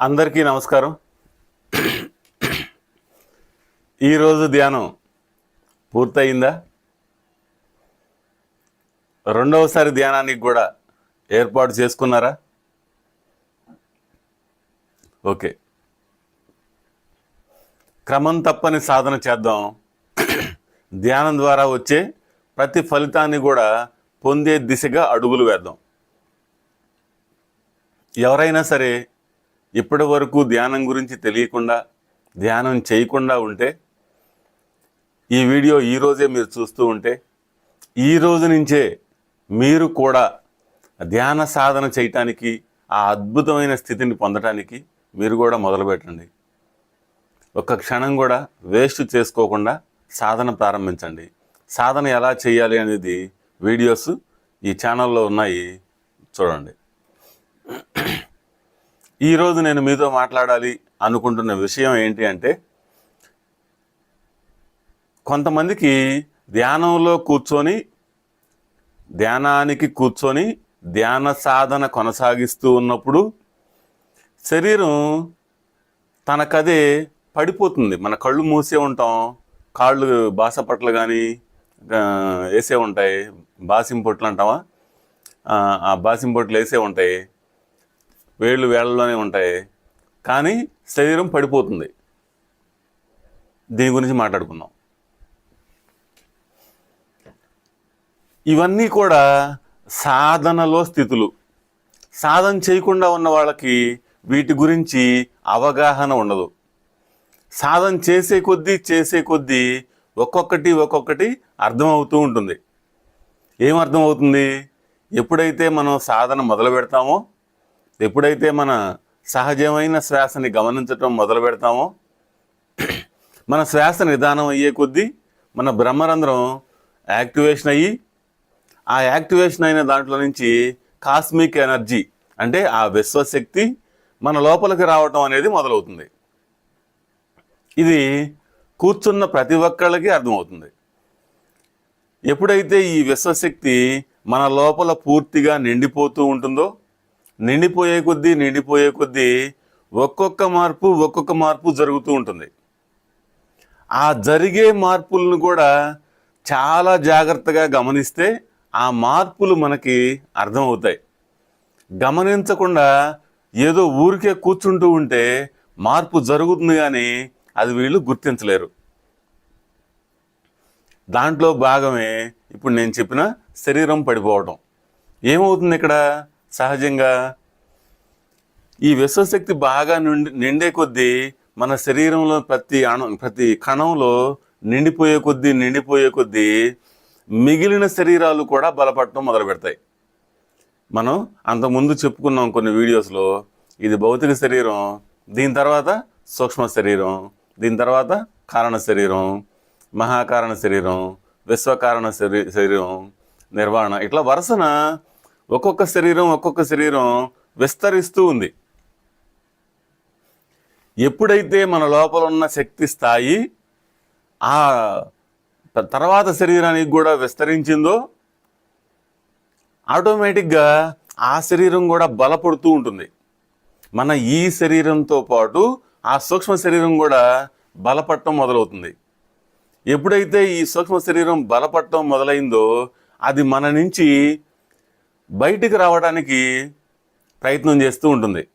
అందరికీ నమస్కారం. ఈరోజు ధ్యానం పూర్తయిందా? రెండవసారి ధ్యానానికి కూడా ఏర్పాటు చేసుకున్నారా? ఓకే. క్రమం తప్పని సాధన చేద్దాం. ధ్యానం ద్వారా వచ్చే ప్రతి ఫలితాన్ని కూడా పొందే దిశగా అడుగులు వేద్దాం. ఎవరైనా సరే ఇప్పటి వరకు ధ్యానం గురించి తెలియకుండా ధ్యానం చేయకుండా ఉంటే ఈ వీడియో ఈరోజే మీరు చూస్తూ ఉంటే ఈ రోజు నుంచే మీరు కూడా ధ్యాన సాధన చేయటానికి ఆ అద్భుతమైన స్థితిని పొందటానికి మీరు కూడా మొదలుపెట్టండి ఒక్క క్షణం కూడా వేస్ట్ చేసుకోకుండా సాధన ప్రారంభించండి. సాధన ఎలా చేయాలి అనేది వీడియోస్ ఈ ఛానల్లో ఉన్నాయి. చూడండి. ఈరోజు నేను మీతో మాట్లాడాలి అనుకుంటున్న విషయం ఏంటి అంటే కొంతమందికి ధ్యానంలో కూర్చొని ధ్యానానికి కూర్చొని ధ్యాన సాధన కొనసాగిస్తూ ఉన్నప్పుడు శరీరం తనకదే పడిపోతుంది. మన కళ్ళు మూసే ఉంటాం కాళ్ళు బాసపట్లు కానీ వేసే ఉంటాయి. బాసింపొట్లు అంటావా? ఆ, బాసింపొట్లు వేసే ఉంటాయి. వేళ్ళు వేళ్ళలోనే ఉంటాయి. కానీ శరీరం పడిపోతుంది. దీని గురించి మాట్లాడుకుందాం. ఇవన్నీ కూడా సాధనలో స్థితులు. సాధన చేయకుండా ఉన్న వాళ్ళకి వీటి గురించి అవగాహన ఉండదు. సాధన చేసే కొద్దీ చేసే కొద్దీ ఒక్కొక్కటి ఒక్కొక్కటి అర్థమవుతూ ఉంటుంది. ఏం అర్థమవుతుంది? ఎప్పుడైతే మనం సాధన మొదలు పెడతామో ఎప్పుడైతే మన సహజమైన శ్వాసని గమనించటం మొదలు పెడతామో మన శ్వాస నిదానం అయ్యే కొద్దీ మన బ్రహ్మరంధ్రం యాక్టివేషన్ అయ్యి ఆ యాక్టివేషన్ అయిన దాంట్లో నుంచి కాస్మిక్ ఎనర్జీ అంటే ఆ విశ్వశక్తి మన లోపలికి రావటం అనేది మొదలవుతుంది. ఇది కూర్చున్న ప్రతి ఒక్కళ్ళకి అర్థమవుతుంది. ఎప్పుడైతే ఈ విశ్వశక్తి మన లోపల పూర్తిగా నిండిపోతూ ఉంటుందో నిండిపోయే కొద్దీ నిండిపోయే కొద్దీ ఒక్కొక్క మార్పు ఒక్కొక్క మార్పు జరుగుతూ ఉంటుంది. ఆ జరిగే మార్పులను కూడా చాలా జాగ్రత్తగా గమనిస్తే ఆ మార్పులు మనకి అర్థమవుతాయి. గమనించకుండా ఏదో ఊరికే కూర్చుంటూ ఉంటే మార్పు జరుగుతుంది కానీ అది వీళ్ళు గుర్తించలేరు. దాంట్లో భాగమే ఇప్పుడు నేను చెప్పిన శరీరం పడిపోవడం ఏమవుతుంది ఇక్కడ? సహజంగా ఈ విశ్వశక్తి బాగా నిండి నిండే కొద్దీ మన శరీరంలో ప్రతి అణు ప్రతి కణంలో నిండిపోయే కొద్దీ నిండిపోయే కొద్దీ మిగిలిన శరీరాలు కూడా బలపడటం మొదలు పెడతాయి. మనం అంతకుముందు చెప్పుకున్నాం కొన్ని వీడియోస్లో ఇది భౌతిక శరీరం దీని తర్వాత సూక్ష్మ శరీరం దీని తర్వాత కారణ శరీరం మహాకారణ శరీరం విశ్వకారణ శరీ శరీరం నిర్వహణ ఇట్లా వరుసన ఒక్కొక్క శరీరం ఒక్కొక్క శరీరం విస్తరిస్తూ ఉంది. ఎప్పుడైతే మన లోపల ఉన్న శక్తి స్థాయి ఆ తర్వాత శరీరానికి కూడా విస్తరించిందో ఆటోమేటిక్గా ఆ శరీరం కూడా బలపడుతూ ఉంటుంది. మన ఈ శరీరంతో పాటు ఆ సూక్ష్మ శరీరం కూడా బలపడటం మొదలవుతుంది. ఎప్పుడైతే ఈ సూక్ష్మ శరీరం బలపడటం మొదలైందో అది మన నుంచి బయటికి రావడానికి ప్రయత్నం చేస్తూ ఉంటుంది.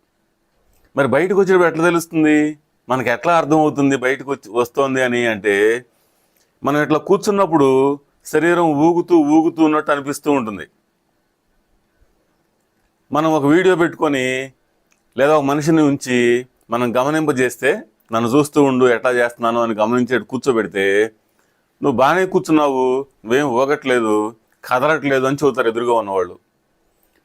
మరి బయటకు వచ్చినప్పుడు ఎట్లా తెలుస్తుంది? మనకి ఎట్లా అర్థమవుతుంది బయటకు వచ్చి వస్తోంది అని అంటే మనం ఇట్లా కూర్చున్నప్పుడు శరీరం ఊగుతూ ఊగుతూ ఉన్నట్టు అనిపిస్తూ ఉంటుంది. మనం ఒక వీడియో పెట్టుకొని లేదా ఒక మనిషిని ఉంచి మనం గమనింపజేస్తే నన్ను చూస్తూ ఉండు ఎట్లా చేస్తున్నాను అని గమనించేట్టు కూర్చోబెడితే నువ్వు బాగానే కూర్చున్నావు నువ్వేం ఊగట్లేదు కదలట్లేదు అని చెబుతారు ఎదురుగా ఉన్నవాళ్ళు.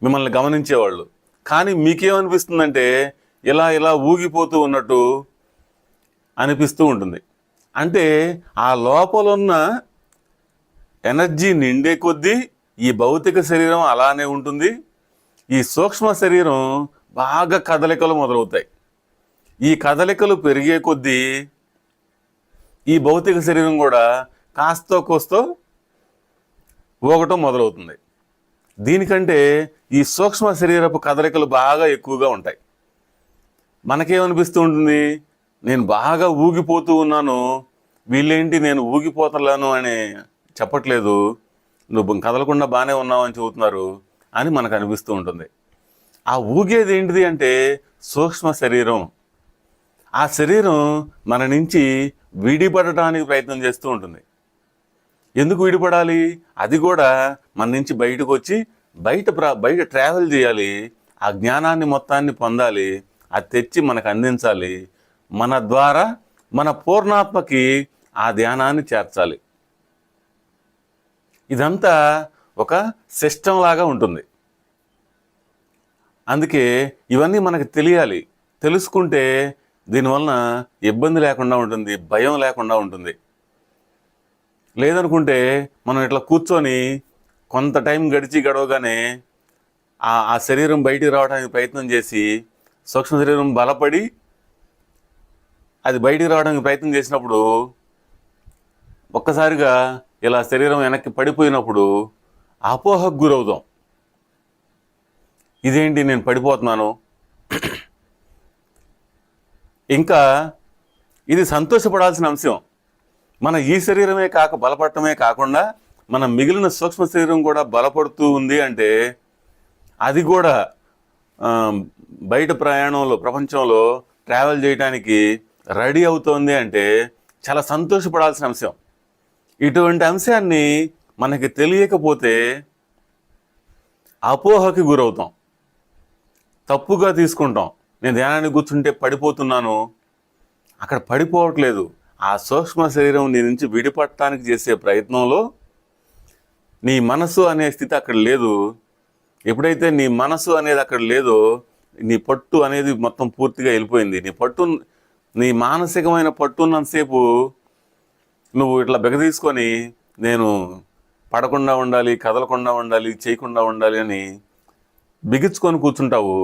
మిమ్మల్ని గమనించేవాళ్ళు. కానీ మీకేమనిపిస్తుందంటే ఇలా ఇలా ఊగిపోతూ ఉన్నట్టు అనిపిస్తూ ఉంటుంది. అంటే ఆ లోపల ఉన్న ఎనర్జీ నిండే కొద్దీ ఈ భౌతిక శరీరం అలానే ఉంటుంది. ఈ సూక్ష్మ శరీరం బాగా కదలికలు మొదలవుతాయి. ఈ కదలికలు పెరిగే కొద్దీ ఈ భౌతిక శరీరం కూడా కాస్తో కోస్తో ఊగటం మొదలవుతుంది. దీనికంటే ఈ సూక్ష్మ శరీరపు కదలికలు బాగా ఎక్కువగా ఉంటాయి. మనకేమనిపిస్తూ ఉంటుంది నేను బాగా ఊగిపోతూ ఉన్నాను. వీళ్ళేంటి నేను ఊగిపోతలేను అని చెప్పట్లేదు. నువ్వు కదలకుండా బాగానే ఉన్నావు అని చెబుతున్నారు అని మనకు అనిపిస్తూ ఉంటుంది. ఆ ఊగేది ఏంటిది అంటే సూక్ష్మ శరీరం. ఆ శరీరం మన నుంచి విడిపడటానికి ప్రయత్నం చేస్తూ ఉంటుంది. ఎందుకు విడిపడాలి? అది కూడా మన నుంచి బయటకు వచ్చి బయట బయట ట్రావెల్ చేయాలి. ఆ జ్ఞానాన్ని మొత్తాన్ని పొందాలి. అది తెచ్చి మనకు అందించాలి. మన ద్వారా మన పూర్ణాత్మకి ఆ ధ్యానాన్ని చేర్చాలి. ఇదంతా ఒక సిస్టమ్ లాగా ఉంటుంది. అందుకే ఇవన్నీ మనకు తెలియాలి. తెలుసుకుంటే దీనివలన ఇబ్బంది లేకుండా ఉంటుంది భయం లేకుండా ఉంటుంది. లేదనుకుంటే మనం ఇట్లా కూర్చొని కొంత టైం గడిచి గడవగానే ఆ ఆ శరీరం బయటికి రావడానికి ప్రయత్నం చేసి సూక్ష్మ శరీరం బలపడి అది బయటికి రావడానికి ప్రయత్నం చేసినప్పుడు ఒక్కసారిగా ఇలా శరీరం వెనక్కి పడిపోయినప్పుడు అపోహకు గురవుదాం. ఇదేంటి నేను పడిపోతున్నాను? ఇంకా ఇది సంతోషపడాల్సిన అంశం. మన ఈ శరీరమే కాక బలపడటమే కాకుండా మన మిగిలిన సూక్ష్మ శరీరం కూడా బలపడుతూ ఉంది అంటే అది కూడా బయట ప్రయాణంలో ప్రపంచంలో ట్రావెల్ చేయడానికి రెడీ అవుతోంది అంటే చాలా సంతోషపడాల్సిన అంశం. ఇటువంటి అంశాన్ని మనకి తెలియకపోతే అపోహకి గురవుతాం. తప్పుగా తీసుకుంటాం. నేను ధ్యానానికి కూర్చుంటే పడిపోతున్నాను. అక్కడ పడిపోవట్లేదు. ఆ సూక్ష్మ శరీరం నీ నుంచి విడిపడటానికి చేసే ప్రయత్నంలో నీ మనసు అనే స్థితి అక్కడ లేదు. ఎప్పుడైతే నీ మనసు అనేది అక్కడ లేదో నీ పట్టు అనేది మొత్తం పూర్తిగా వెళ్ళిపోయింది. నీ పట్టు నీ మానసికమైన పట్టు ఉన్నంతసేపు నువ్వు ఇట్లా బెగదీసుకొని నేను పడకుండా ఉండాలి కదలకుండా ఉండాలి చేయకుండా ఉండాలి అని బిగించుకొని కూర్చుంటావు.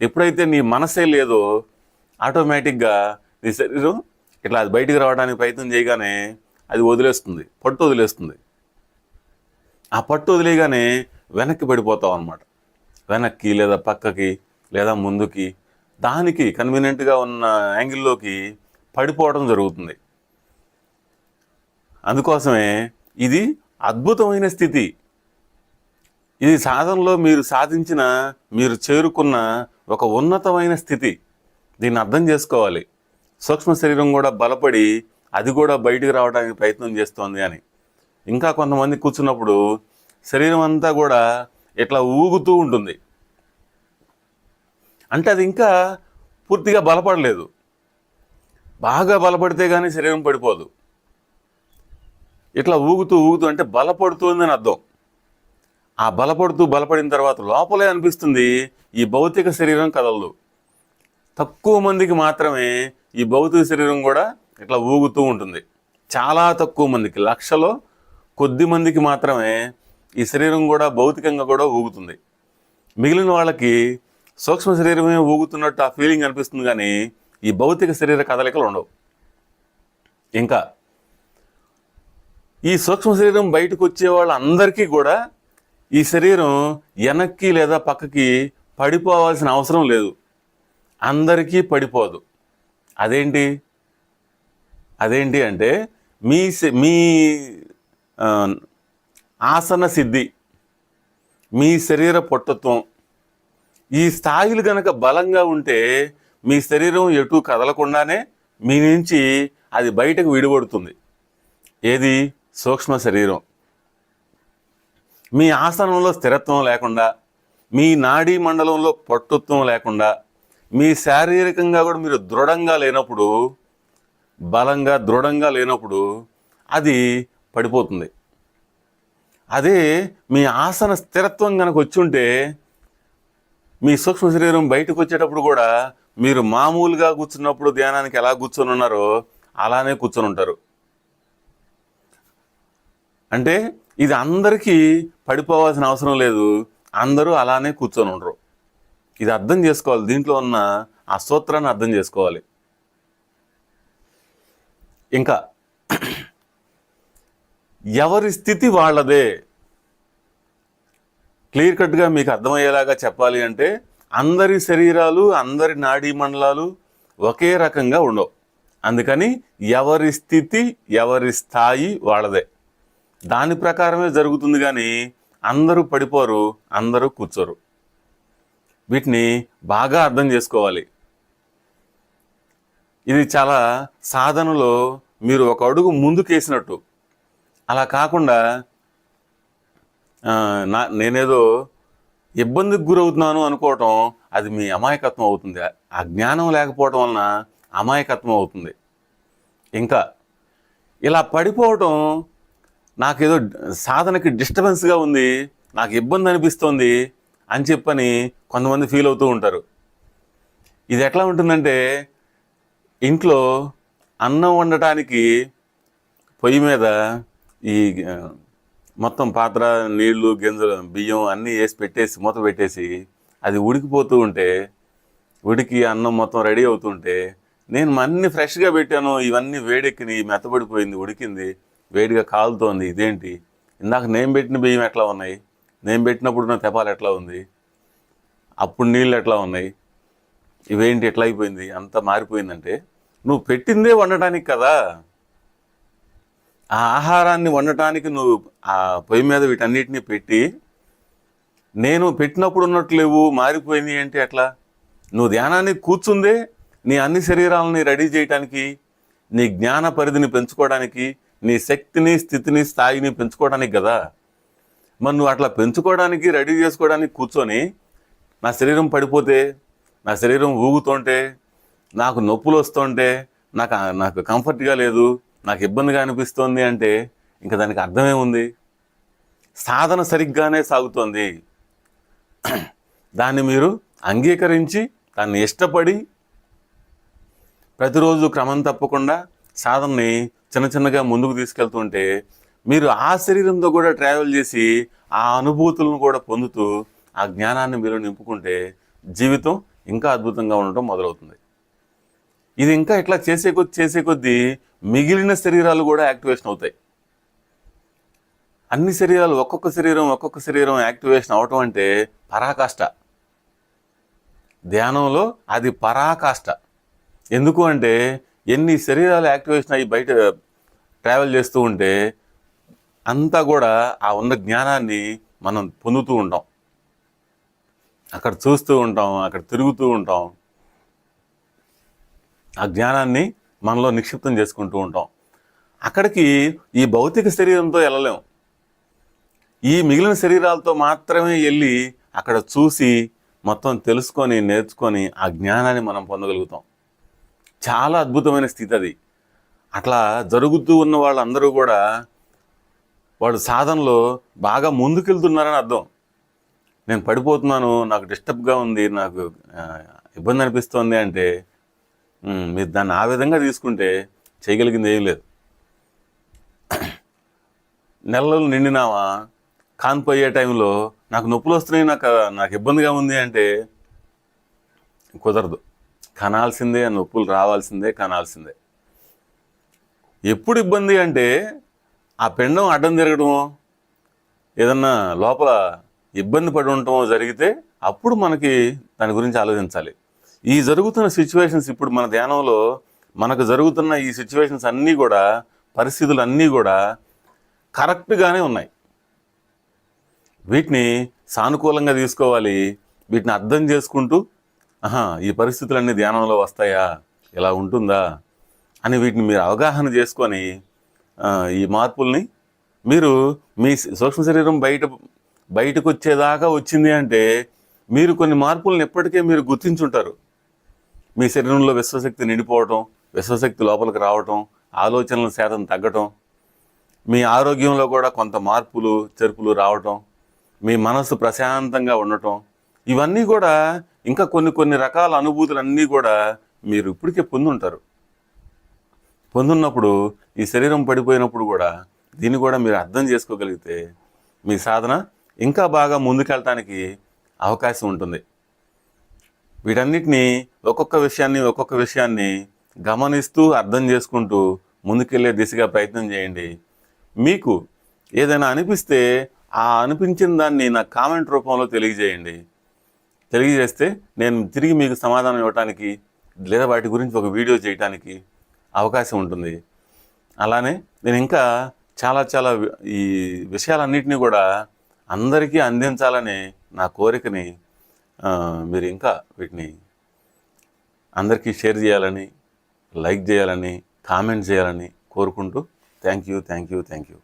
ఎప్పుడైతే నీ మనసే లేదో ఆటోమేటిక్గా నీ శరీరం ఇట్లా అది బయటికి రావడానికి ప్రయత్నం చేయగానే అది వదిలేస్తుంది పట్టు వదిలేస్తుంది. ఆ పట్టు వదిలేయగానే వెనక్కి పడిపోతాం అనమాట వెనక్కి లేదా పక్కకి లేదా ముందుకి దానికి కన్వీనియంట్గా ఉన్న యాంగిల్లోకి పడిపోవడం జరుగుతుంది. అందుకోసమే ఇది అద్భుతమైన స్థితి. ఇది సాధనలో మీరు సాధించిన మీరు చేరుకున్న ఒక ఉన్నతమైన స్థితి. దీన్ని అర్థం చేసుకోవాలి. సూక్ష్మ శరీరం కూడా బలపడి అది కూడా బయటికి రావడానికి ప్రయత్నం చేస్తోంది అని. ఇంకా కొంతమంది కూర్చున్నప్పుడు శరీరం అంతా కూడా ఇట్లా ఊగుతూ ఉంటుంది. అంటే అది ఇంకా పూర్తిగా బలపడలేదు. బాగా బలపడితే కానీ శరీరం పడిపోదు. ఇట్లా ఊగుతూ ఊగుతూ అంటే బలపడుతుందని అర్థం. ఆ బలపడుతూ బలపడిన తర్వాత లోపలే అనిపిస్తుంది ఈ భౌతిక శరీరం కదలదు. తక్కువ మందికి మాత్రమే ఈ భౌతిక శరీరం కూడా ఇట్లా ఊగుతూ ఉంటుంది. చాలా తక్కువ మందికి లక్షలో కొద్ది మందికి మాత్రమే ఈ శరీరం కూడా భౌతికంగా కూడా ఊగుతుంది. మిగిలిన వాళ్ళకి సూక్ష్మ శరీరమే ఊగుతున్నట్టు ఆ ఫీలింగ్ అనిపిస్తుంది కానీ ఈ భౌతిక శరీర కదలికలు ఉండవు. ఇంకా ఈ సూక్ష్మ శరీరం బయటకు వచ్చే వాళ్ళందరికీ కూడా ఈ శరీరం వెనక్కి లేదా పక్కకి పడిపోవాల్సిన అవసరం లేదు. అందరికీ పడిపోదు. అదేంటి? అదేంటి అంటే మీ మీ ఆసన సిద్ధి మీ శరీర పొట్టత్వం ఈ స్థాయిలు గనక బలంగా ఉంటే మీ శరీరం ఎటు కదలకుండానే మీ నుంచి అది బయటకు విడిపడుతుంది. ఏది? సూక్ష్మ శరీరం. మీ ఆసనంలో స్థిరత్వం లేకుండా మీ నాడీ మండలంలో పట్టుత్వం లేకుండా మీ శారీరకంగా కూడా మీరు దృఢంగా లేనప్పుడు బలంగా దృఢంగా లేనప్పుడు అది పడిపోతుంది. అదే మీ ఆసన స్థిరత్వం కనుక వచ్చి ఉంటే మీ సూక్ష్మ శరీరం బయటకు వచ్చేటప్పుడు కూడా మీరు మామూలుగా కూర్చున్నప్పుడు ధ్యానానికి ఎలా కూర్చొని ఉన్నారో అలానే కూర్చొని ఉంటారు. అంటే ఇది అందరికీ పడిపోవాల్సిన అవసరం లేదు. అందరూ అలానే కూర్చొని ఉండరు. ఇది అర్థం చేసుకోవాలి. దీంట్లో ఉన్న ఆ సూత్రాన్ని అర్థం చేసుకోవాలి. ఇంకా ఎవరి స్థితి వాళ్ళదే? క్లియర్ కట్గా మీకు అర్థమయ్యేలాగా చెప్పాలి అంటే అందరి శరీరాలు అందరి నాడీ మండలాలు ఒకే రకంగా ఉండవు. అందుకని ఎవరి స్థితి ఎవరి స్థాయి వాళ్ళదే. దాని ప్రకారమే జరుగుతుంది కానీ అందరూ పడిపోరు అందరూ కూర్చోరు. వీటిని బాగా అర్థం చేసుకోవాలి. ఇది చాలా సాధనలో మీరు ఒక అడుగు ముందుకేసినట్టు. అలా కాకుండా నా నేనేదో ఇబ్బందికి గురవుతున్నాను అనుకోవటం అది మీ అమాయకత్వం అవుతుంది. ఆ జ్ఞానం లేకపోవటం వలన అమాయకత్వం అవుతుంది. ఇంకా ఇలా పడిపోవటం నాకేదో సాధనకి డిస్టర్బెన్స్గా ఉంది నాకు ఇబ్బంది అనిపిస్తోంది అని చెప్పని కొంతమంది ఫీల్ అవుతూ ఉంటారు. ఇది ఎట్లా ఉంటుందంటే ఇంట్లో అన్నం వండటానికి పొయ్యి మీద ఈ మొత్తం పాత్ర నీళ్ళు గింజలు బియ్యం అన్నీ వేసి పెట్టేసి మూత పెట్టేసి అది ఉడికిపోతూ ఉంటే ఉడికి అన్నం మొత్తం రెడీ అవుతుంటే నేను అన్ని ఫ్రెష్గా పెట్టాను ఇవన్నీ వేడెక్కినాయి మెత్తబడిపోయింది ఉడికింది వేడిగా కాలుతోంది ఇదేంటి? ఇందాక నేను పెట్టిన బియ్యం ఎట్లా ఉన్నాయి? నేను పెట్టినప్పుడు నా తెపాలు ఎట్లా ఉంది? అప్పుడు నీళ్ళు ఎట్లా ఉన్నాయి? ఇవేంటి ఎట్లా అయిపోయింది? అంత మారిపోయిందంటే నువ్వు పెట్టిందే వండటానికి కదా? ఆ ఆహారాన్ని వండటానికి నువ్వు ఆ పొయ్యి మీద వీటన్నిటిని పెట్టి నేను పెట్టినప్పుడు ఉన్నట్లు లేవు మారిపోయింది అంటే ఎట్లా? నువ్వు ధ్యానానికి కూర్చుందే నీ అన్ని శరీరాలని రెడీ చేయడానికి నీ జ్ఞాన పరిధిని పెంచుకోవడానికి నీ శక్తిని స్థితిని స్థాయిని పెంచుకోవడానికి కదా? మరి నువ్వు అట్లా పెంచుకోవడానికి రెడీ చేసుకోవడానికి కూర్చొని నా శరీరం పడిపోతే నా శరీరం ఊగుతుంటే నాకు నొప్పులు వస్తుంటే నాకు నాకు కంఫర్ట్గా లేదు నాకు ఇబ్బందిగా అనిపిస్తోంది అంటే ఇంకా దానికి అర్థమే ఉంది సాధన సరిగ్గానే సాగుతోంది. దాన్ని మీరు అంగీకరించి దాన్ని ఇష్టపడి ప్రతిరోజు క్రమం తప్పకుండా సాధనని చిన్న చిన్నగా ముందుకు తీసుకెళ్తుంటే మీరు ఆ శరీరంతో కూడా ట్రావెల్ చేసి ఆ అనుభూతులను కూడా పొందుతూ ఆ జ్ఞానాన్ని మీరు నింపుకుంటే జీవితం ఇంకా అద్భుతంగా ఉండటం మొదలవుతుంది. ఇది ఇంకా ఇట్లా చేసే కొద్ది చేసే కొద్దీ మిగిలిన శరీరాలు కూడా యాక్టివేషన్ అవుతాయి. అన్ని శరీరాలు ఒక్కొక్క శరీరం ఒక్కొక్క శరీరం యాక్టివేషన్ అవటం అంటే పరాకాష్ట. ధ్యానంలో అది పరాకాష్ట. ఎందుకు అంటే ఎన్ని శరీరాలు యాక్టివేషన్ అయ్యి బయట ట్రావెల్ చేస్తూ ఉంటే అంతా కూడా ఆ ఉన్న జ్ఞానాన్ని మనం పొందుతూ ఉంటాం. అక్కడ చూస్తూ ఉంటాం అక్కడ తిరుగుతూ ఉంటాం. ఆ జ్ఞానాన్ని మనలో నిక్షిప్తం చేసుకుంటూ ఉంటాం. అక్కడికి ఈ భౌతిక శరీరంతో వెళ్ళలేం. ఈ మిగిలిన శరీరాలతో మాత్రమే వెళ్ళి అక్కడ చూసి మొత్తం తెలుసుకొని నేర్చుకొని ఆ జ్ఞానాన్ని మనం పొందగలుగుతాం. చాలా అద్భుతమైన స్థితి అది. అట్లా జరుగుతూ ఉన్న వాళ్ళందరూ కూడా వాళ్ళు సాధనలో బాగా ముందుకెళ్తున్నారని అర్థం. నేను పడిపోతున్నాను నాకు డిస్టర్బ్గా ఉంది నాకు ఇబ్బంది అనిపిస్తోంది అంటే మీరు దాన్ని ఆ విధంగా తీసుకుంటే చేయగలిగింది ఏం లేదు. నెలలు నిండినావా? కాన్పోయే టైంలో నాకు నొప్పులు వస్తున్నాయి నాకు నాకు ఇబ్బందిగా ఉంది అంటే కుదరదు. కనాల్సిందే నొప్పులు రావాల్సిందే కనాల్సిందే. ఎప్పుడు ఇబ్బంది అంటే ఆ పిండం అడ్డం తిరగడమో? ఏదన్నా లోపల ఇబ్బంది పడి ఉండటమో జరిగితే అప్పుడు మనకి దాని గురించి ఆలోచించాలి. ఈ జరుగుతున్న సిచ్యువేషన్స్ ఇప్పుడు మన ధ్యానంలో మనకు జరుగుతున్న ఈ సిచ్యువేషన్స్ అన్నీ కూడా పరిస్థితులు అన్నీ కూడా కరెక్ట్గానే ఉన్నాయి. వీటిని సానుకూలంగా తీసుకోవాలి. వీటిని అర్థం చేసుకుంటూ ఆహా ఈ పరిస్థితులన్నీ ధ్యానంలో వస్తాయా? ఇలా ఉంటుందా? అని వీటిని మీరు అవగాహన చేసుకొని ఈ మార్పుల్ని మీరు మీ సూక్ష్మ శరీరం బయట బయటకు వచ్చేదాకా వచ్చింది అంటే మీరు కొన్ని మార్పులను ఎప్పటికే మీరు గుర్తించుంటారు. మీ శరీరంలో విశ్వశక్తి నిండిపోవటం విశ్వశక్తి లోపలికి రావటం ఆలోచనల శాతం తగ్గటం మీ ఆరోగ్యంలో కూడా కొంత మార్పులు చెరుపులు రావటం మీ మనసు ప్రశాంతంగా ఉండటం ఇవన్నీ కూడా ఇంకా కొన్ని కొన్ని రకాల అనుభూతులు అన్నీ కూడా మీరు ఇప్పటికే పొందుంటారు. పొందున్నప్పుడు ఈ శరీరం పడిపోయినప్పుడు కూడా దీన్ని కూడా మీరు అర్థం చేసుకోగలిగితే మీ సాధన ఇంకా బాగా ముందుకెళ్ళటానికి అవకాశం ఉంటుంది. వీటన్నిటినీ ఒక్కొక్క విషయాన్ని ఒక్కొక్క విషయాన్ని గమనిస్తూ అర్థం చేసుకుంటూ ముందుకెళ్ళే దిశగా ప్రయత్నం చేయండి. మీకు ఏదైనా అనిపిస్తే ఆ అనిపించిన దాన్ని నా కామెంట్ రూపంలో తెలియజేయండి. తెలియజేస్తే నేను తిరిగి మీకు సమాధానం ఇవ్వటానికి లేదా వాటి గురించి ఒక వీడియో చేయటానికి అవకాశం ఉంటుంది. అలానే నేను ఇంకా చాలా చాలా ఈ విషయాలన్నింటినీ కూడా అందరికీ అందించాలని నా కోరికని మీరు ఇంకా వీటిని అందరికీ షేర్ చేయాలని లైక్ చేయాలని కామెంట్ చేయాలని కోరుకుంటూ thank you thank you thank you.